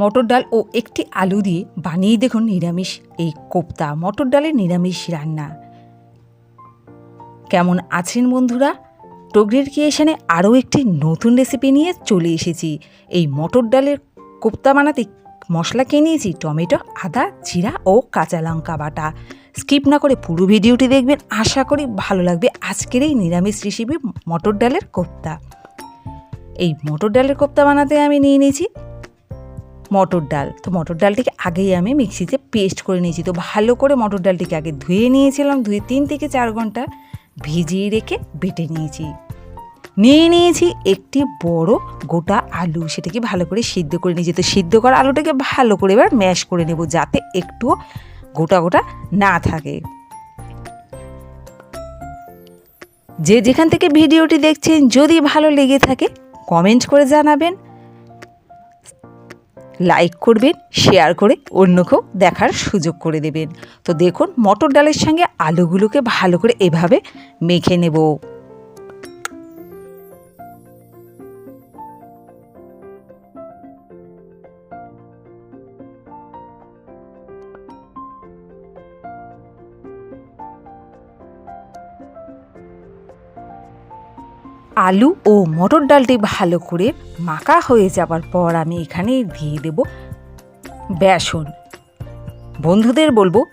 মটর ডাল ও একটি আলু দিয়ে বানিয়ে দেখুন নিরামিষ এই কোপ্তা মটর ডালের নিরামিষ রান্না। কেমন আছেন বন্ধুরা? টগরির ক্রিয়েশনে আরও একটি নতুন রেসিপি নিয়ে চলে এসেছি। এই মটর ডালের কোপ্তা বানাতে মশলা নিয়েছি টমেটো, আদা, জিরা ও কাঁচা লঙ্কা বাটা। স্কিপ না করে পুরো ভিডিওটি দেখবেন, আশা করি ভালো লাগবে আজকের এই নিরামিষ রেসিপি মটর ডালের কোপ্তা। এই মটর ডালের কোপ্তা বানাতে আমি নিয়ে নিয়েছি মটর ডাল। তো মটর ডালটিকে আগেই আমি মিক্সিতে পেস্ট করে নিয়েছি। তো ভালো করে মটর ডালটিকে আগে ধুয়ে নিয়েছিলাম, ধুয়ে তিন থেকে চার ঘণ্টা ভিজিয়ে রেখে বেটে নিয়েছি। নিয়ে নিয়েছি একটি বড় গোটা আলু, সেটাকে ভালো করে সিদ্ধ করে নিয়েছি। তো সিদ্ধ করা আলুটাকে ভালো করে এবার ম্যাশ করে নেব যাতে একটুও গোটা গোটা না থাকে। যে যেখান থেকে ভিডিওটি দেখছেন, যদি ভালো লেগে থাকে, কমেন্ট করে জানাবেন। লাইক করবেন শেয়ার করে অন্যকেও দেখার সুযোগ করে দেবেন। তো দেখুন, মটর ডালের সঙ্গে আলুগুলোকে ভালো করে এভাবে মেখে নেব। আলু ও মটর ডালটি ভালো করে মাখা হয়ে যাবার পর আমি এখানে দিয়ে দেব বেসন। বন্ধুদের বলব,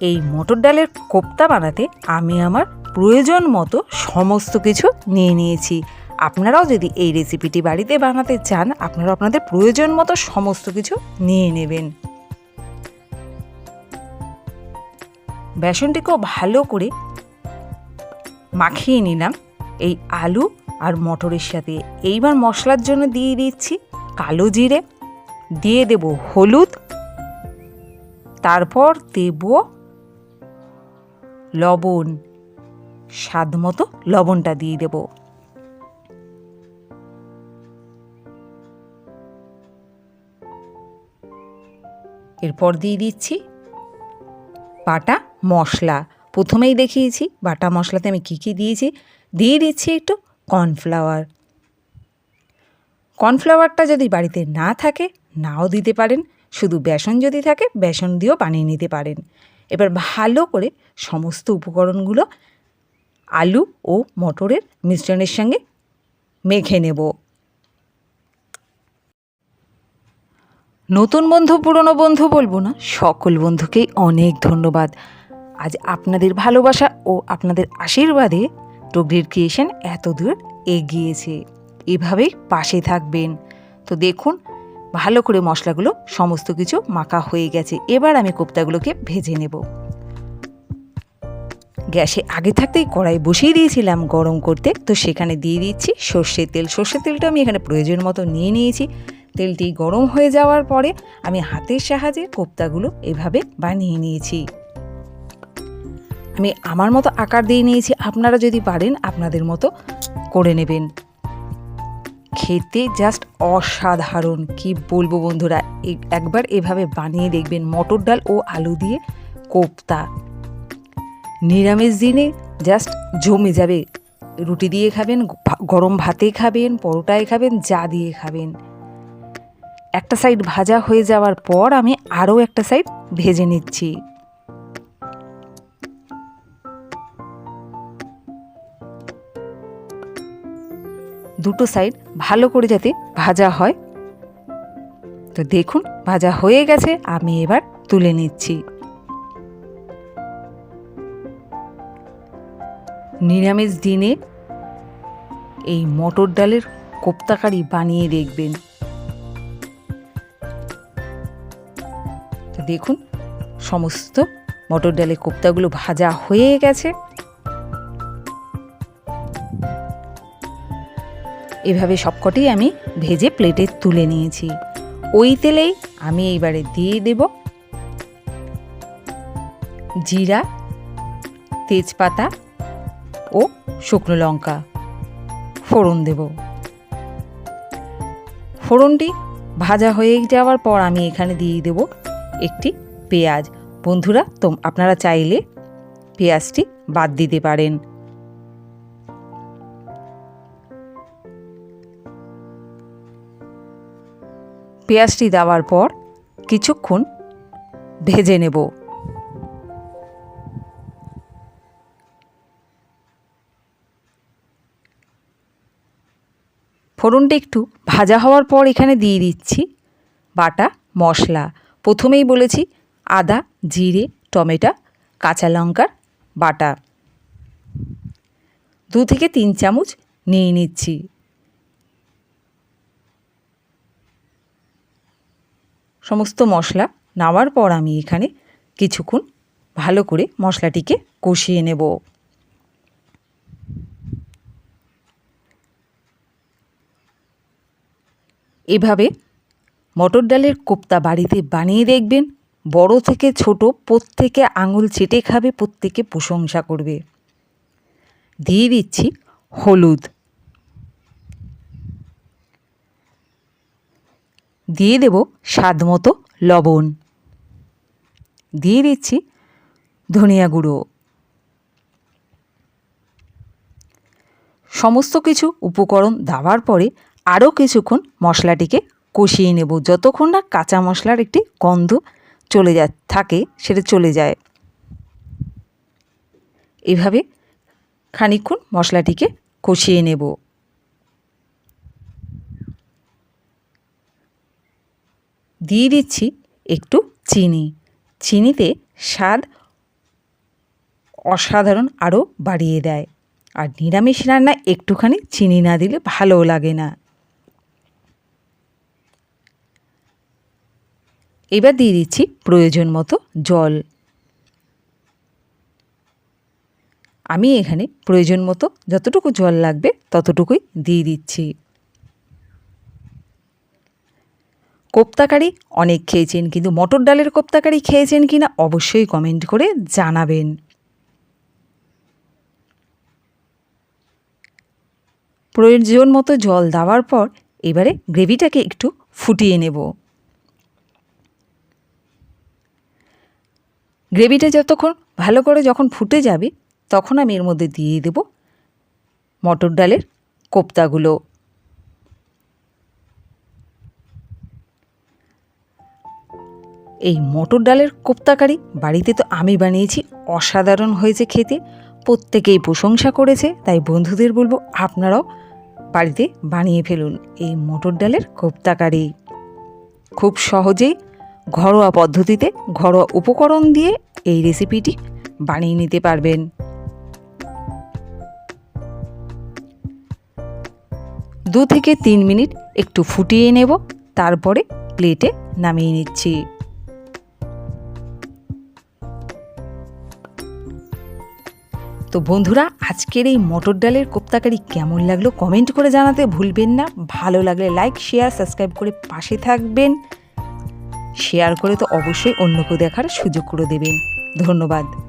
এই মটর ডালের কোপ্তা বানাতে আমি আমার প্রয়োজন মতো সমস্ত কিছু নিয়ে নিয়েছি। আপনারাও যদি এই রেসিপিটি বাড়িতে বানাতে চান আপনারা আপনাদের প্রয়োজন মতো সমস্ত কিছু নিয়ে নেবেন। বেসনটিকেও ভালো করে মাখিয়ে নিলাম। এই আলু আর মটরের সাথে। এইবার মশলার জন্য দিয়ে দিচ্ছি কালো জিরে, দিয়ে দেব হলুদ, তারপর দেব লবণ। স্বাদ মতো লবণটা দিয়ে দেব। এরপর দিয়ে দিচ্ছি বাটা মশলা। প্রথমেই দেখিয়েছি বাটা মশলাতে আমি কী কী দিয়েছি। দিয়ে দিচ্ছি একটু কর্নফ্লাওয়ার। কর্নফ্লাওয়ারটা যদি বাড়িতে না থাকে, নাও দিতে পারেন। শুধু বেসন যদি থাকে, বেসন দিয়েও বানিয়ে নিতে পারেন। এবার ভালো করে সমস্ত উপকরণগুলো আলু ও মটরের মিশ্রণের সঙ্গে মেখে নেব। নতুন বন্ধু, পুরনো বন্ধু বলব না, সকল বন্ধুকেই অনেক ধন্যবাদ। আজ আপনাদের ভালোবাসা ও আপনাদের আশীর্বাদে টগরির ক্রিয়েশন এত দূর এগিয়েছে। এভাবেই পাশে থাকবেন। তো দেখুন, ভালো করে মশলাগুলো সমস্ত কিছু মাখা হয়ে গেছে। এবার আমি কোপ্তাগুলোকে ভেজে নেব। গ্যাসে আগে থাকতেই কড়াই বসিয়ে দিয়েছিলাম গরম করতে। তো সেখানে দিয়ে দিচ্ছি সর্ষের তেল। সর্ষের তেলটা আমি এখানে প্রয়োজন মতো নিয়ে নিয়েছি। তেলটি গরম হয়ে যাওয়ার পরে আমি হাতের সাহায্যে কোপ্তাগুলো এভাবে বানিয়ে নিয়েছি। আমি আমার মতো আকার দিয়ে নিয়েছি, আপনারা যদি পারেন আপনাদের মতো করে নেবেন। খেতে জাস্ট অসাধারণ, কি বলব বন্ধুরা? একবার এভাবে বানিয়ে দেখবেন, মটর ডাল ও আলু দিয়ে কোপ্তা। নিরামিষ দিনে জাস্ট জমে যাবে, রুটি দিয়ে খাবেন গরম ভাতে খাবেন, পরোটায় খাবেন, যা দিয়ে খাবেন। একটা সাইড ভাজা হয়ে যাওয়ার পর আমি আরও একটা সাইড ভেজে নিচ্ছি। দুটো সাইড ভালো করে যাতে ভাজা হয়। তো দেখুন, ভাজা হয়ে গেছে, আমি এবার তুলে নিচ্ছি। নিরামিষ দিনে এই মটর ডালের কোপ্তাকারি বানিয়ে দেখবেন। তো দেখুন, সমস্ত মটর ডালের কোপ্তাগুলো ভাজা হয়ে গেছে। এভাবে সবকটি আমি ভেজে প্লেটে তুলে নিয়েছি। ওই তেলেই আমি এইবারে দিয়ে দেব জিরা, তেজপাতা ও শুকনো লঙ্কা। ফোড়ন দেব। ফোড়নটি ভাজা হয়ে যাওয়ার পর আমি এখানে দিয়ে দেব একটি পেঁয়াজ। বন্ধুরা তো আপনারা চাইলে পেঁয়াজটি বাদ দিতে পারেন। পেঁয়াজটি দেওয়ার পর কিছুক্ষণ ভেজে নেব। ফোড়নটা একটু ভাজা হওয়ার পর এখানে দিয়ে দিচ্ছি বাটা মশলা। প্রথমেই বলেছি আদা, জিরে, টমেটো, কাঁচা লঙ্কার বাটা। দু থেকে তিন চামচ নিয়ে নিচ্ছি। সমস্ত মশলা নেওয়ার পর আমি এখানে কিছুক্ষণ ভালো করে মশলাটিকে কষিয়ে নেব। এভাবে মটর ডালের কোপ্তা বাড়িতে বানিয়ে দেখবেন, বড় থেকে ছোট প্রত্যেকে আঙুল চেটে খাবে, প্রত্যেকে প্রশংসা করবে। দিয়ে দিচ্ছি হলুদ। দিয়ে দেব স্বাদ মতো লবণ। দিয়ে দিচ্ছি ধনিয়া গুঁড়ো। সমস্ত কিছু উপকরণ দেওয়ার পরে আরও কিছুক্ষণ মশলাটিকে কষিয়ে নেব। যতক্ষণ না কাঁচা মশলার একটি গন্ধ চলে যা থাকে, সেটা চলে যায়। এভাবে খানিকক্ষণ মশলাটিকে কষিয়ে নেব। দিয়ে দিচ্ছি একটু চিনি। চিনিতে স্বাদ অসাধারণ আরও বাড়িয়ে দেয়। আর নিরামিষ রান্না একটুখানি চিনি না দিলে ভালোও লাগে না। এবার দিয়ে দিচ্ছি প্রয়োজন মতো জল। আমি এখানে প্রয়োজন মতো যতটুকু জল লাগবে ততটুকুই দিয়ে দিচ্ছি। কোপ্তাকারি? অনেক খেয়েছেন, কিন্তু মটর ডালের কোপ্তাকারি খেয়েছেন কি না অবশ্যই কমেন্ট করে জানাবেন। প্রয়োজন মতো জল দেওয়ার পর এবারে গ্রেভিটাকে একটু ফুটিয়ে নেব। গ্রেভিটা যতক্ষণ ভালো করে যখন ফুটে যাবে, তখন আমি এর মধ্যে দিয়ে দেব মটর ডালের কোপ্তাগুলো। এই মটর ডালের কোপ্তাকারি বাড়িতে তো আমি বানিয়েছি, অসাধারণ হয়েছে খেতে। প্রত্যেকেই প্রশংসা করেছে, তাই বন্ধুদের বলব আপনারাও বাড়িতে বানিয়ে ফেলুন এই মটর ডালের কোপ্তাকারি। খুব সহজেই ঘরোয়া পদ্ধতিতে ঘরোয়া উপকরণ দিয়ে এই রেসিপিটি বানিয়ে নিতে পারবেন। দু থেকে তিন মিনিট একটু ফুটিয়ে নেব, তারপরে প্লেটে নামিয়ে নিচ্ছি। তো বন্ধুরা, আজকের এই মটর ডালের কোপ্তাকারি কেমন লাগল কমেন্ট করে জানাতে ভুলবেন না। ভালো লাগলে লাইক শেয়ার সাবস্ক্রাইব করে পাশে থাকবেন। শেয়ার করে তো অবশ্যই অন্যকে দেখার সুযোগ করে দেবেন। ধন্যবাদ।